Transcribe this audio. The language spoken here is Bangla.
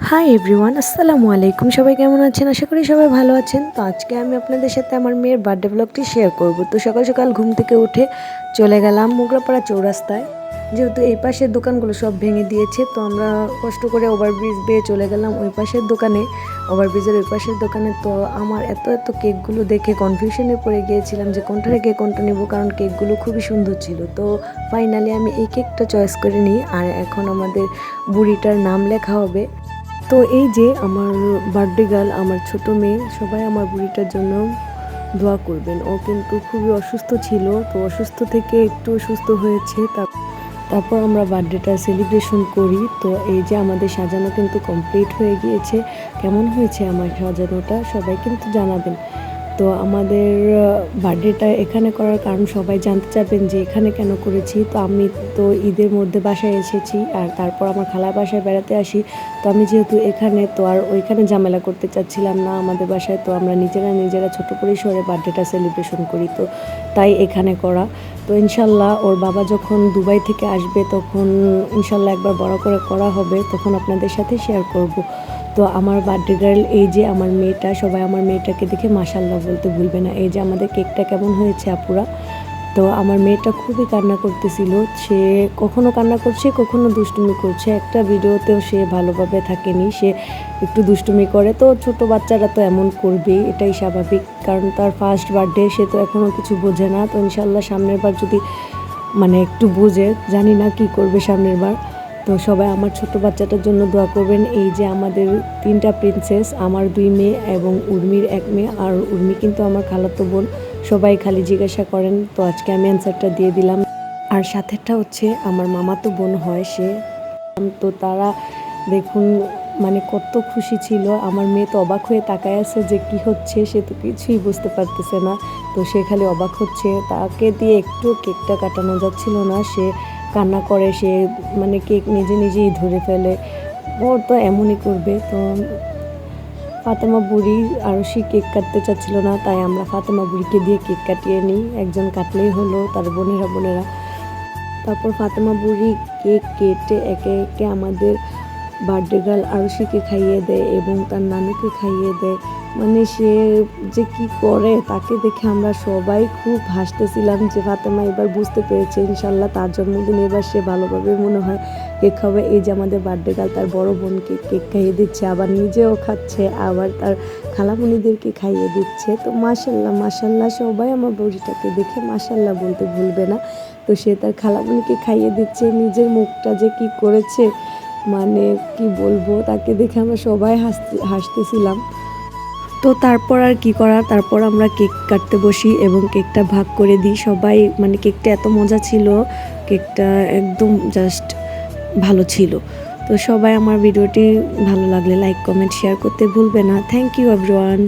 হাই এভরিওয়ান আসসালামু আলাইকুম। সবাই কেমন আছেন? আশা করি সবাই ভালো আছেন। তো আজকে আমি আপনাদের সাথে আমার মেয়ের বার্থডে ব্লগটি শেয়ার করব। তো সকাল সকাল ঘুম থেকে উঠে চলে গেলাম মোগরাপাড়া চৌরাস্তায়। যেহেতু এই পাশের দোকানগুলো সব ভেঙে দিয়েছে, তো আমরা কষ্ট করে ওভারব্রিজ বেয়ে চলে গেলাম ওই পাশের দোকানে। ওভারব্রিজের ওই পাশের দোকানে। তো আমার এত এত কেকগুলো দেখে কনফিউশনে পড়ে গিয়েছিলাম যে কোনটা রেখে কোনটা নেব? কারণ কেকগুলো খুবই সুন্দর ছিল। তো ফাইনালি আমি এই কেকটা চয়েস করে নিই। আর এখন আমাদের বুড়িটার নাম লেখা হবে। তো এই যে আমার বার্থডে গার্ল, আমার ছোট মেয়ে, সবাই আমার বুড়িটার জন্য দোয়া করবেন। ও কিন্তু খুবই অসুস্থ ছিল, তো অসুস্থ থেকে একটু সুস্থ হয়েছে। তারপর আমরা বার্থডেটা সেলিব্রেশন করি। তো এই যে আমাদের সাজানো কিন্তু কমপ্লিট হয়ে গিয়েছে। কেমন হয়েছে আমার সাজানোটা? সবাই কিন্তু জানাবেন। তো আমাদের বার্থডেটা এখানে করার কারণ সবাই জানতে চাইবেন যে এখানে কেন করেছি। তো আমি তো ঈদের মধ্যে বাসায় এসেছি আর তারপর আমার খালার বাসায় বেড়াতে আসি। তো আমি যেহেতু এখানে, তো আর ওইখানে ঝামেলা করতে চাচ্ছিলাম না আমাদের বাসায়। তো আমরা নিজেরা নিজেরা ছোট পরিসরে বার্থডেটা সেলিব্রেশন করি। তো তাই এখানে করা। তো ইনশাল্লাহ ওর বাবা যখন দুবাই থেকে আসবে তখন ইনশাল্লাহ একবার বড় করে করা হবে। তখন আপনাদের সাথে শেয়ার করব। তো আমার বার্থডে গার্ল, এই যে আমার মেয়েটা, সবাই আমার মেয়েটাকে দেখে মাসাল্লাহ বলতে ভুলবে না। এই যে আমাদের কেকটা কেমন হয়েছে আপুরা? তো আমার মেয়েটা খুবই কান্না করতেছিল। সে কখনো কান্না করছে, কখনো দুষ্টুমি করছে। একটা ভিডিওতেও সে ভালোভাবে থাকেনি। সে একটু দুষ্টুমি করে। তো ছোট বাচ্চারা তো এমন করবেই, এটাই স্বাভাবিক। কারণ তার ফার্স্ট বার্থডে সে তো এখনও কিছু বোঝে না। তো ইনশাল্লাহ সামনের বার যদি মানে একটু বোঝে, জানি না কি করবে সামনের বার। তো সবাই আমার ছোট বাচ্চাটার জন্য দোয়া করবেন। এই যে আমাদের তিনটা প্রিন্সেস আমার দুই মেয়ে এবং উর্মির এক মেয়ে। আর উর্মি কিন্তু আমার খালাতো বোন। সবাই খালি জিজ্ঞাসা করেন, তো আজকে আমি অ্যান্সারটা দিয়ে দিলাম। আর সাথেরটা হচ্ছে, আমার মামাতো বোন হয় সে। তো তারা দেখুন মানে কত খুশি ছিল। আমার মেয়ে তো অবাক হয়ে তাকায় আছে যে কি হচ্ছে, সে তো কিছুই বুঝতে পারতেছে না। তো সে খালি অবাক হচ্ছে। তাকে দিয়ে একটু কেকটা কাটানো যাচ্ছিল না। সে কান্না করে, সে মানে কেক নিজে নিজেই ধরে ফেলে। ওর তো এমনই করবে। তো ফাতেমা বুড়ি আরও সে কেক কাটতে চাচ্ছিল না, তাই আমরা ফাতেমা বুড়িকে দিয়ে কেক কাটিয়ে নিই। একজন কাটলেই হলো তার বোনেরা বোনেরা। তারপর ফাতেমা বুড়ি কেক কেটে একে একে আমাদের বার্থডে গার্ল আরশিকে খাইয়ে দেয় এবং তার নানুকে খাইয়ে দেয়। মানে সে যে কি করে তাকে দেখে আমরা সবাই খুব হাসতেছিলাম যে ফাতেমা এবার বুঝতে পেরেছে, ইনশাল্লাহ তার জন্মদিন এবার সে ভালোভাবে মনে হয় কেক খাবে। এই যে আমাদের বার্থডে গার্ল তার বড় বোনকে কেক খাইয়ে দিচ্ছে, আবার নিজেও খাচ্ছে, আবার তার খালামণিদেরকে খাইয়ে দিচ্ছে। তো মাসাল্লাহ মাসাল্লাহ সবাই আমার বড়িটাকে দেখে মাসাল্লাহ বলতে ভুলবে না। তো সে তার খালামুনিকে খাইয়ে দিচ্ছে, নিজের মুখটা যে কি করেছে মানে কি বলব, তাকে দেখে আমরা সবাই হাসতে, হাসতেছিলাম। তো তারপর আর কি করা? তারপর আমরা কেক কাটতে বসি এবং কেকটা ভাগ করে দিই। সবাই মানে কেকটা এত মজা ছিল, কেকটা একদম জাস্ট ভালো ছিল। তো সবাই আমার ভিডিওটি ভালো লাগলে লাইক কমেন্ট শেয়ার করতে ভুলবে না। Thank you everyone